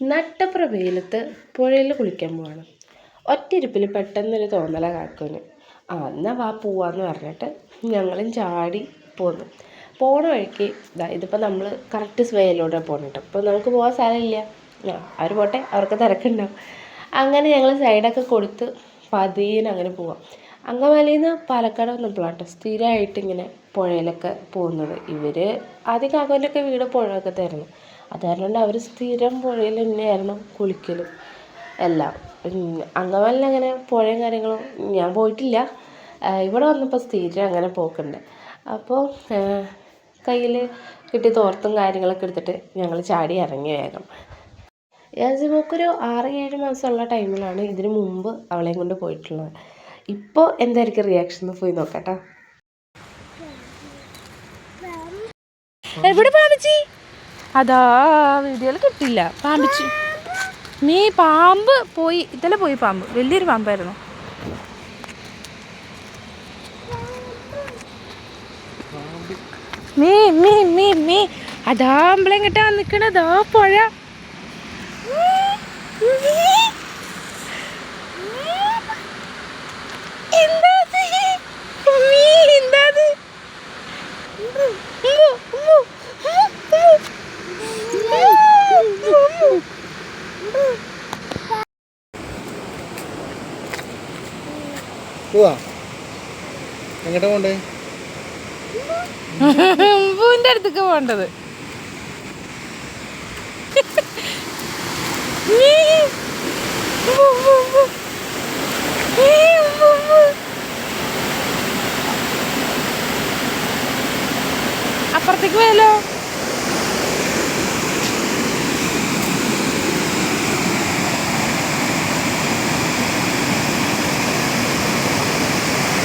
നട്ടപ്ര വെയിലത്ത് പുഴയിൽ കുളിക്കാൻ പോവാണ്. ഒറ്റയിരുപ്പിൽ പെട്ടെന്നൊരു തോന്നല കാക്കുവിന് ആ എന്നാൽ വാ പോവാന്ന് പറഞ്ഞിട്ട് ഞങ്ങളും ചാടി പോന്നു. പോണ വഴിക്ക് ഇതാ ഇതിപ്പോൾ നമ്മൾ കറക്റ്റ് സ്വേയിലൂടെ പോകണിട്ട് അപ്പോൾ നമുക്ക് പോകാൻ സ്ഥലമില്ല. ആ അവർ പോട്ടെ അവർക്ക് തിരക്കുണ്ടാവും. അങ്ങനെ ഞങ്ങൾ സൈഡൊക്കെ കൊടുത്ത് പതിയെ അങ്ങനെ പോവാം. അങ്കമാലിയിൽ നിന്ന് പാലക്കാട് വന്നപ്പോഴാട്ടോ സ്ഥിരമായിട്ട് ഇങ്ങനെ പുഴയിലൊക്കെ പോകുന്നത്. ഇവർ ആദ്യം കാക്കോന്റെയൊക്കെ വീട് പുഴവക്കത്തായിരുന്നു അത് കാരണം അവർ സ്ഥിരം പുഴയിൽ തന്നെയായിരുന്നു കുളിക്കലും എല്ലാം. അങ്കമാലിയിൽ അങ്ങനെ പുഴയും കാര്യങ്ങളും ഞാൻ പോയിട്ടില്ല. ഇവിടെ വന്നപ്പോൾ സ്ഥിരം അങ്ങനെ പോക്കുണ്ട്. അപ്പോൾ കയ്യിൽ കിട്ടിയ തോർത്തും കാര്യങ്ങളൊക്കെ എടുത്തിട്ട് ഞങ്ങൾ ചാടി ഇറങ്ങി വേഗം. യാസിമോക്കൊരു ആറ് ഏഴ് മാസമുള്ള ടൈമിലാണ് ഇതിന് മുമ്പ് അവളെയും കൊണ്ട് പോയിട്ടുള്ളത്. ഇപ്പോൾ എന്തായിരിക്കും റിയാക്ഷൻ എന്ന് പോയി നോക്കട്ടോ. എവിടെ പാമ്പച്ചി അതാ വീഡിയോയിൽ കിട്ടില്ല പാമ്പിച്ചു. നീ പാമ്പ് പോയി ഇതല്ല പോയി പാമ്പ്. വലിയൊരു പാമ്പായിരുന്നു. മീ മീ മീ മീ. അതാ അമ്പളെങ്ങട്ടാ നിക്കണതാ? പുഴ. അടുത്തേക്ക് പോണ്ടത് അപ്പുറത്തേക്ക് പോയാലോ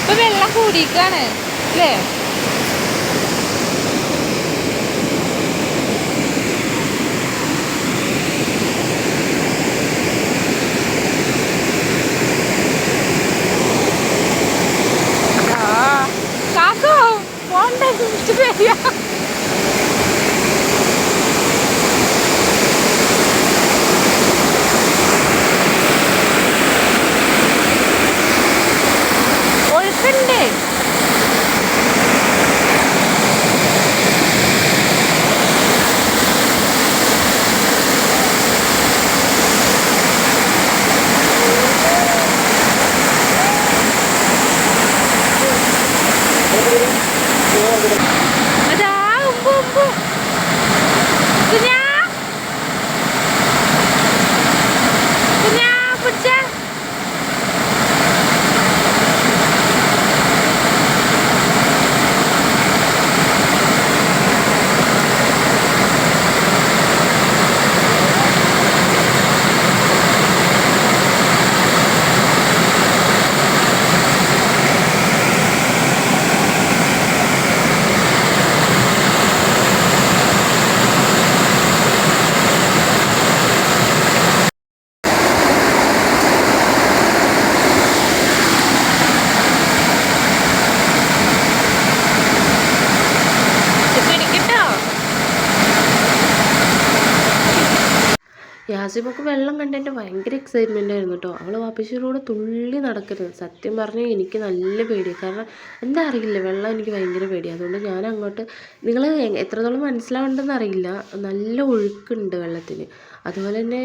ഇപ്പൊ വെള്ളം കൂടിക്കാണ് അല്ലേ കുടിച്ചിട്ട് 时间。യാസിമൊക്കെ വെള്ളം കണ്ടതിന്റെ ഭയങ്കര എക്സൈറ്റ്മെന്റ് ആയിരുന്നു കേട്ടോ അവൾ വാപ്പശ്ശിയുടെ തുള്ളി നടക്കരുത്. സത്യം പറഞ്ഞാൽ എനിക്ക് നല്ല പേടിയാണ് കാരണം എന്താ അറിയില്ല വെള്ളം എനിക്ക് ഭയങ്കര പേടിയാണ് അതുകൊണ്ട് ഞാൻ അങ്ങോട്ട് നിങ്ങൾ എത്രത്തോളം മനസ്സിലാവുണ്ടെന്ന് അറിയില്ല. നല്ല ഒഴുക്കുണ്ട് വെള്ളത്തിന്. അതുപോലെ തന്നെ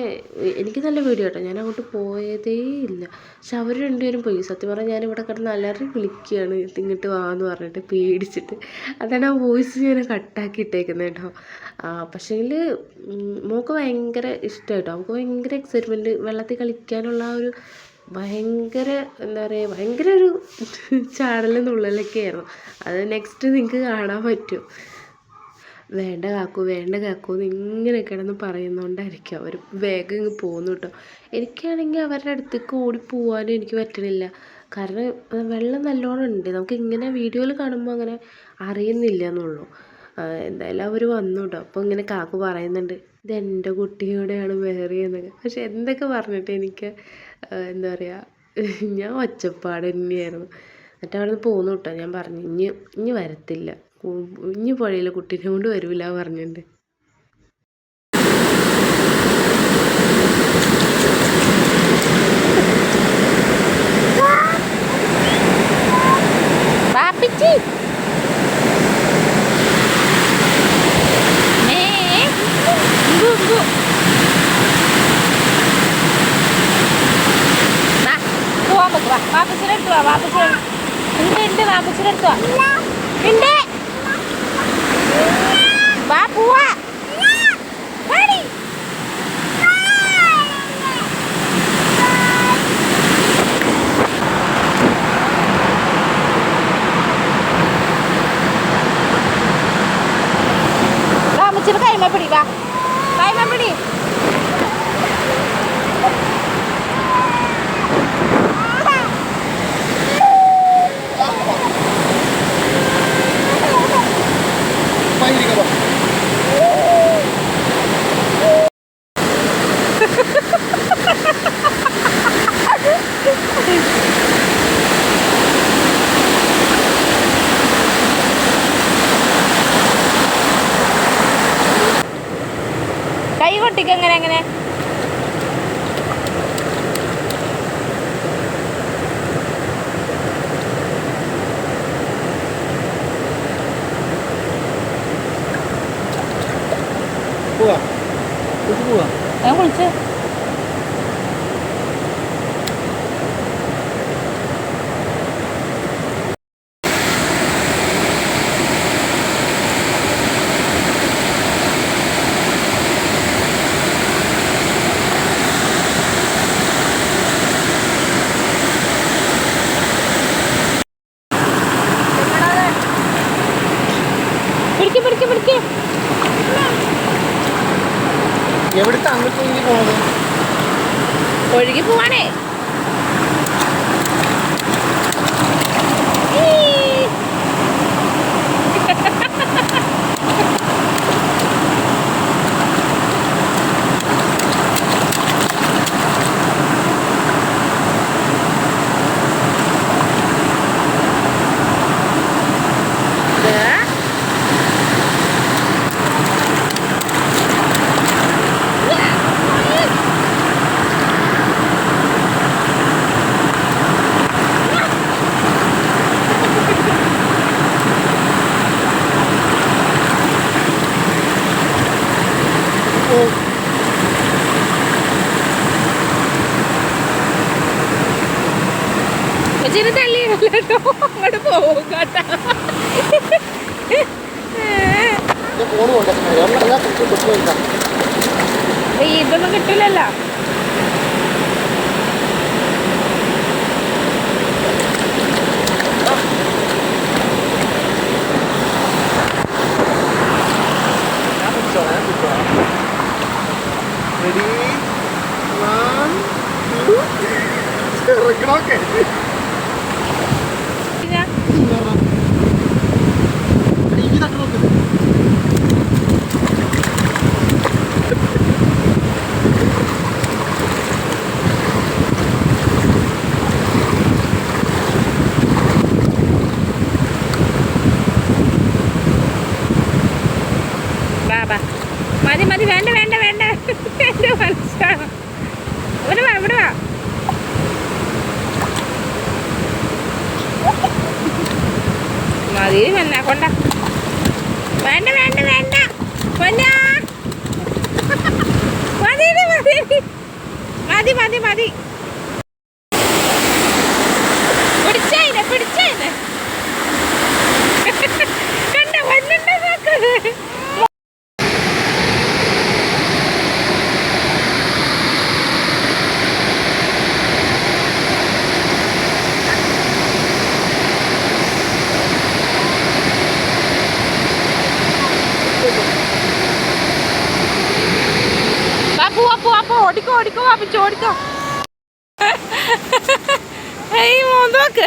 എനിക്ക് നല്ല പേടി കേട്ടോ ഞാൻ അങ്ങോട്ട് പോയതേ ഇല്ല. പക്ഷെ അവർ രണ്ടുപേരും പോയി. സത്യം പറഞ്ഞാൽ ഞാൻ ഇവിടെ കിടന്ന് അലറി വിളിക്കുകയാണ് ഇങ്ങോട്ട് വാന്ന് പറഞ്ഞിട്ട് പേടിച്ചിട്ട്. അതാണ് ആ വോയിസ് ഞാൻ കട്ടാക്കി ഇട്ടേക്കുന്നത് കേട്ടോ പക്ഷേങ്കിൽ മോൾക്ക് ഭയങ്കര ഇഷ്ടമാണ് കേട്ടോ അവൾക്ക് ഭയങ്കര എക്സൈറ്റ്മെന്റ് വെള്ളത്തിൽ കളിക്കാനുള്ള ആ ഒരു ഭയങ്കര എന്താ പറയുക ഭയങ്കര ഒരു ചാടലും തുള്ളലൊക്കെ ആയിരുന്നു അത് നെക്സ്റ്റ് നിങ്ങൾക്ക് കാണാൻ പറ്റും. വേണ്ട കാക്കു വേണ്ട കാക്കു എന്ന് ഇങ്ങനെ കിടന്ന് പറയുന്നതുകൊണ്ടായിരിക്കും അവർ വേഗം ഇങ്ങ് പോകുന്നു കേട്ടോ. എനിക്കാണെങ്കിൽ അവരുടെ അടുത്തേക്ക് ഓടി പോകാനും എനിക്ക് പറ്റണില്ല. കാരണം വെള്ളം നല്ലോണം ഉണ്ട്. നമുക്ക് ഇങ്ങനെ വീഡിയോയിൽ കാണുമ്പോൾ അങ്ങനെ അറിയുന്നില്ല എന്നുള്ളൂ. എന്തായാലും അവർ വന്നു കേട്ടോ അപ്പോൾ ഇങ്ങനെ കാക്കു പറയുന്നുണ്ട് ഇത് എന്റെ കുട്ടിയോടെയാണ് വേറെയെന്നൊക്കെ പക്ഷെ എന്തൊക്കെ പറഞ്ഞിട്ട് എനിക്ക് എന്താ പറയുക ഞാൻ ഒച്ചപ്പാട് തന്നെയായിരുന്നു. എന്നിട്ട് അവിടെ നിന്ന് പോന്നു കേട്ടോ. ഞാൻ പറഞ്ഞു ഇനി ഇനി വരത്തില്ല. ഇനി പുഴയിൽ കുട്ടീനെ കൊണ്ട് വരില്ല പറഞ്ഞിട്ടുണ്ട് വാപ്പച്ചിയുടെ അടുത്ത് വാ വാപ്പച്ചിയുടെ ഉണ്ട് ഉണ്ട് വാപ്പച്ചിയുടെ അടുത്ത് വാ ഉണ്ട് വാ പോവാ വാടി. വാ അമ്മച്ചിയുടെ കൈമ പിടി വാ കൈമ പിടി ഭയങ്കര കൈ കൊട്ടിക്ക് എങ്ങനെ എങ്ങനെ പോവാ കുട്ടി പോവാ ഞാൻ കുളിച്ച് കൊണ്ട. വേണ്ട വേണ്ട വേണ്ട. കൊണ്ട മതി. മതി മതി മതി മതി പിടിച്ചതിനെ പിടിച്ചതിനെ കണ്ട വന്നിട്ട് നോക്കുന്നത് അപ്പു അപ്പു അപ്പു ഓടിക്കോ ഓടിക്കോ. ഏയ് മോന്തോക്ക്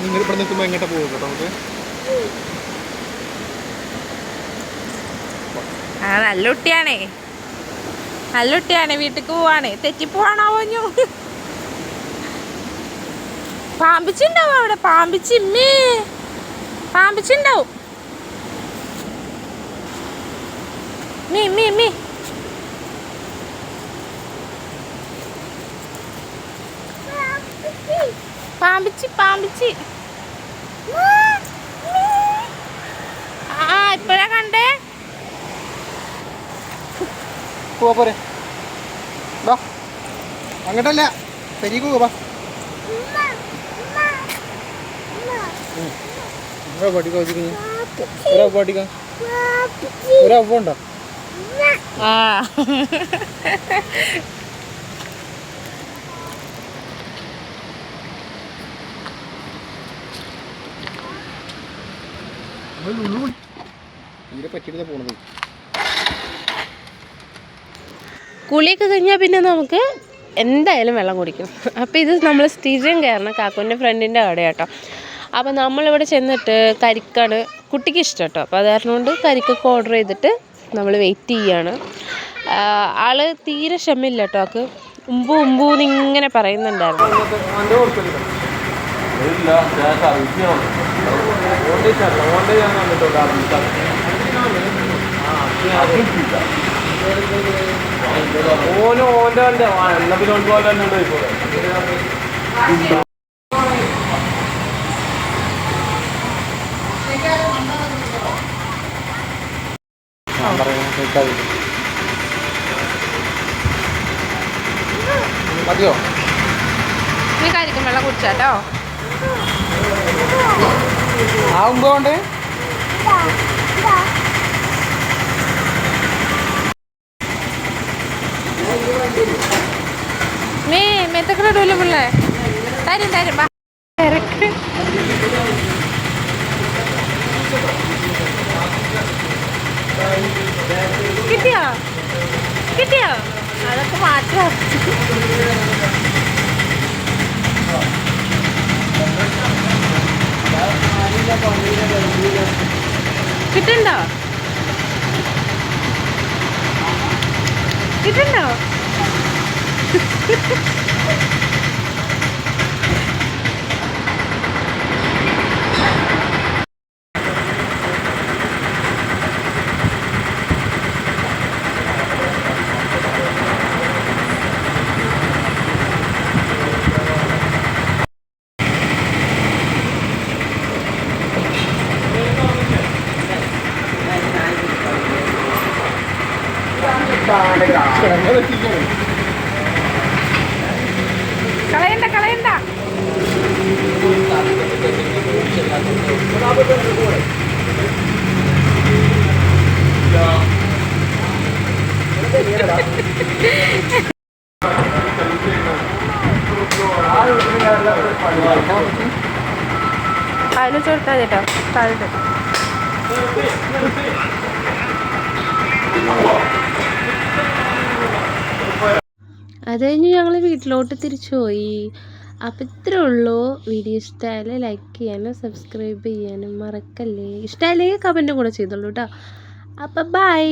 നിങ്ങൾ ഇവിടെ നിൽക്കുമ്പോൾ എങ്ങോട്ടാ പോകും കേട്ടോ നമുക്ക്? ആ നല്ല കുട്ടിയാണേ. നല്ല കുട്ടിയാണേ വീട്ടിക്ക് പോവാണേ. തെറ്റിപ്പോവാണോ പോഞ്ഞു പാമ്പിച്ചുണ്ടാവും അവിടെ. പാമ്പിച്ചിമ്മേ. പാമ്പിച്ചുണ്ടാവും. മീ മീ മീ പാമ്പിച്ചി പാമ്പിച്ചി. ആ ഇപ്പഴാ കണ്ടേ. പോരെ. അങ്ങോട്ടല്ല പെരീക്ക് പോവാ ഒരാ പാട്ടിക്കാ ഒരാ പാട്ടിക്കാ ഒരാ ഉണ്ടോ ആ. കുളിയൊക്കെ കഴിഞ്ഞാൽ പിന്നെ നമുക്ക് എന്തായാലും വെള്ളം കുടിക്കും. അപ്പോൾ ഇത് നമ്മൾ സ്ഥിരം കയറണം കാക്കുവിന്റെ ഫ്രണ്ടിന്റെ അവിടെ കേട്ടോ അപ്പോൾ നമ്മളിവിടെ ചെന്നിട്ട് കരിക്കാണ് കുട്ടിക്ക് ഇഷ്ടം കേട്ടോ. അപ്പോൾ അത് കാരണം കൊണ്ട് കരിക്കൊക്കെ ഓർഡർ ചെയ്തിട്ട് നമ്മൾ വെയിറ്റ് ചെയ്യാണ്. ആൾ തീരെ ക്ഷമയില്ല കേട്ടോ ആൾക്ക്. ഉമ്പു ഉമ്പു എന്നിങ്ങനെ പറയുന്നുണ്ടായിരുന്നു. ഓന് ഓന്റെ എന്നാ പിന്നെ ഉണ്ട് ഇപ്പോൾ മതിയോ? നീ കരിക്കും വെള്ളം കുടിച്ചാട്ടോ ആവുമ്പോണ്ട് മേ മെത്തക്കട ഇടൂല്ലോ പിള്ളേ. തരും തരും. തിരക്ക്. കിട്ടിയോ? കിട്ടിയോ? അതൊക്കെ മാറ്റാം കിട്ടുണ്ടോ കിട്ടണ്ടോ കളയണ്ട കളയണ്ട. അതിൽ ചോർത്താ കേട്ടോ. താഴെ അത് കഴിഞ്ഞ് ഞങ്ങൾ വീട്ടിലോട്ട് തിരിച്ചു പോയി അപ്പം ഇത്രേ ഉള്ളൂ. വീഡിയോ ഇഷ്ടമായാലും ലൈക്ക് ചെയ്യാനും സബ്സ്ക്രൈബ് ചെയ്യാനും മറക്കല്ലേ. ഇഷ്ടമായില്ലെങ്കിൽ കമന്റും കൂടെ ചെയ്തോളൂ കേട്ടോ അപ്പം ബൈ